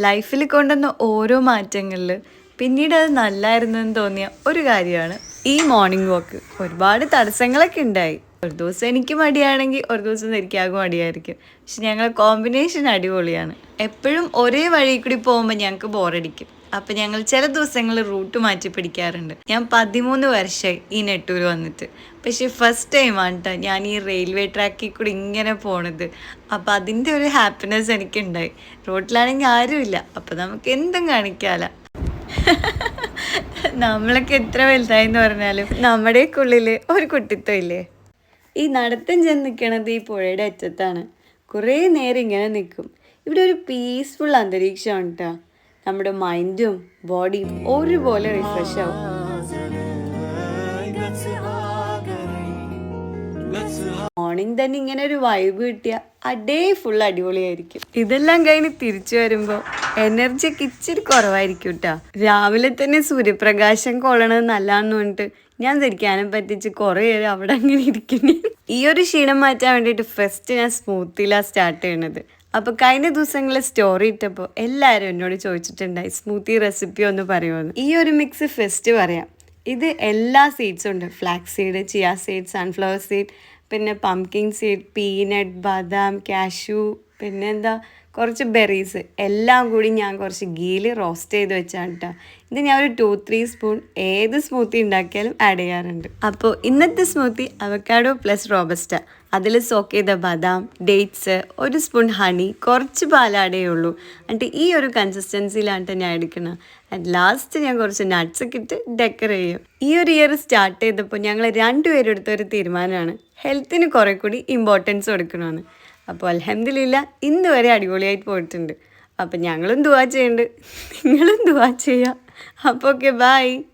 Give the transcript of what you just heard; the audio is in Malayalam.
ലൈഫിൽ കൊണ്ടുവന്ന ഓരോ മാറ്റങ്ങളിൽ പിന്നീട് അത് നല്ലായിരുന്നു എന്ന് തോന്നിയ ഒരു കാര്യമാണ് ഈ മോർണിംഗ് വാക്ക് ഒരുപാട് തടസ്സങ്ങളൊക്കെ ഉണ്ടായി. ഒരു ദിവസം എനിക്ക് മടിയാണെങ്കിൽ ഒരു ദിവസം എനിക്കാകും മടിയായിരിക്കും. പക്ഷെ ഞങ്ങൾ കോമ്പിനേഷൻ അടിപൊളിയാണ്. എപ്പോഴും ഒരേ വഴി കൂടി പോകുമ്പോൾ ഞങ്ങൾക്ക് ബോറടിക്കും അപ്പം ഞങ്ങൾ ചില ദിവസങ്ങളിൽ റൂട്ട് മാറ്റി പിടിക്കാറുണ്ട്. ഞാൻ പതിമൂന്ന് വർഷമായി ഈ നെട്ടൂർ വന്നിട്ട്. പക്ഷേ ഫസ്റ്റ് ടൈമാണ് കേട്ടോ ഞാൻ ഈ റെയിൽവേ ട്രാക്കിൽ കൂടി ഇങ്ങനെ പോണത്. അപ്പം അതിന്റെ ഒരു ഹാപ്പിനെസ് എനിക്കുണ്ടായി. റോട്ടിലാണെങ്കിൽ ആരുമില്ല അപ്പം നമുക്ക് എന്തും കാണിക്കാല. നമ്മളൊക്കെ എത്ര വലുതായെന്ന് പറഞ്ഞാലും നമ്മുടെയൊക്കെ ഉള്ളിൽ ഒരു കുട്ടിത്വം ഇല്ലേ ഈ നടത്തം ചെന്ന് നിൽക്കണത് ഈ പുഴയുടെ അറ്റത്താണ്. കുറേ നേരം ഇങ്ങനെ നിൽക്കും ഇവിടെ ഒരു പീസ്ഫുൾ അന്തരീക്ഷമാണ് കേട്ടോ നമ്മുടെ മൈൻഡും ബോഡിയും ഒരുപോലെ റിഫ്രഷ് ആവും. മോർണിംഗ് തന്നെ ഇങ്ങനെ ഒരു വൈബ് കിട്ടിയ ഡേ ഫുൾ അടിപൊളിയായിരിക്കും. ഇതെല്ലാം കഴിഞ്ഞ് തിരിച്ചു വരുമ്പോൾ എനർജി ഒക്കെ ഇച്ചിരി കുറവായിരിക്കും കേട്ടോ രാവിലെ തന്നെ സൂര്യപ്രകാശം കൊള്ളണത് നല്ലാന്ന് പറഞ്ഞിട്ട് ഞാൻ ധരിക്കാനും പറ്റിച്ച് കുറേ നേരം അവിടെ അങ്ങനെ ഇരിക്കുന്നു. ഈ ഒരു ക്ഷീണം മാറ്റാൻ വേണ്ടിയിട്ട് ഫസ്റ്റ് ഞാൻ സ്മൂത്തിലാണ് സ്റ്റാർട്ട് ചെയ്യണത്. അപ്പോൾ കഴിഞ്ഞ ദിവസങ്ങളിൽ സ്റ്റോറി ഇട്ടപ്പോൾ എല്ലാവരും എന്നോട് ചോദിച്ചിട്ടുണ്ടായി സ്മൂത്തി റെസിപ്പി ഒന്ന് പറയുമെന്ന്? ഈ ഒരു മിക്സ് ഫെസ്റ്റ് പറയാം. ഇത് എല്ലാ സീഡ്സും ഉണ്ട്. Flax seed chia seed sunflower seed പിന്നെ പംകിൻ സീഡ് പീനട്ട് ബദാം കാഷ്യൂ പിന്നെന്താ കുറച്ച് ബെറീസ് എല്ലാം കൂടി ഞാൻ കുറച്ച് ഗീൽ റോസ്റ്റ് ചെയ്ത് വെച്ചാണ് കേട്ടോ ഇത് ഞാൻ ഒരു ടു ത്രീ സ്പൂൺ ഏത് സ്മൂത്തി ഉണ്ടാക്കിയാലും ആഡ് ചെയ്യാറുണ്ട്. അപ്പോൾ ഇന്നത്തെ സ്മൂത്തി അവക്കാഡോ പ്ലസ് റോബസ്റ്റ അതിൽ സോക്ക് ചെയ്ത ബദാം ഡേറ്റ്സ് ഒരു സ്പൂൺ ഹണി കുറച്ച് പാലാടേ ഉള്ളൂ. എന്നിട്ട് ഈ ഒരു കൺസിസ്റ്റൻസിയിലാണ് ഞാൻ എടുക്കുന്നത് ആൻഡ് ലാസ്റ്റ് ഞാൻ കുറച്ച് നട്ട്സ് ഒക്കെ ഇട്ട് ഡെക്കർ ചെയ്യും. ഈ ഒരു ഇയർ സ്റ്റാർട്ട് ചെയ്തപ്പോൾ ഞങ്ങൾ രണ്ടുപേരും എടുത്ത ഒരു തീരുമാനമാണ്. ഹെൽത്തിന് കുറെ കൂടി ഇമ്പോർട്ടൻസ് കൊടുക്കണമെന്ന് അപ്പോൾ അലഹമില്ല ഇന്ന് വരെ അടിപൊളിയായിട്ട് പോയിട്ടുണ്ട്. അപ്പം ഞങ്ങളും ദുവാ ചെയ്യുന്നുണ്ട് നിങ്ങളും ദുവാ ചെയ്യുക അപ്പോൾ ഓക്കെ ബൈ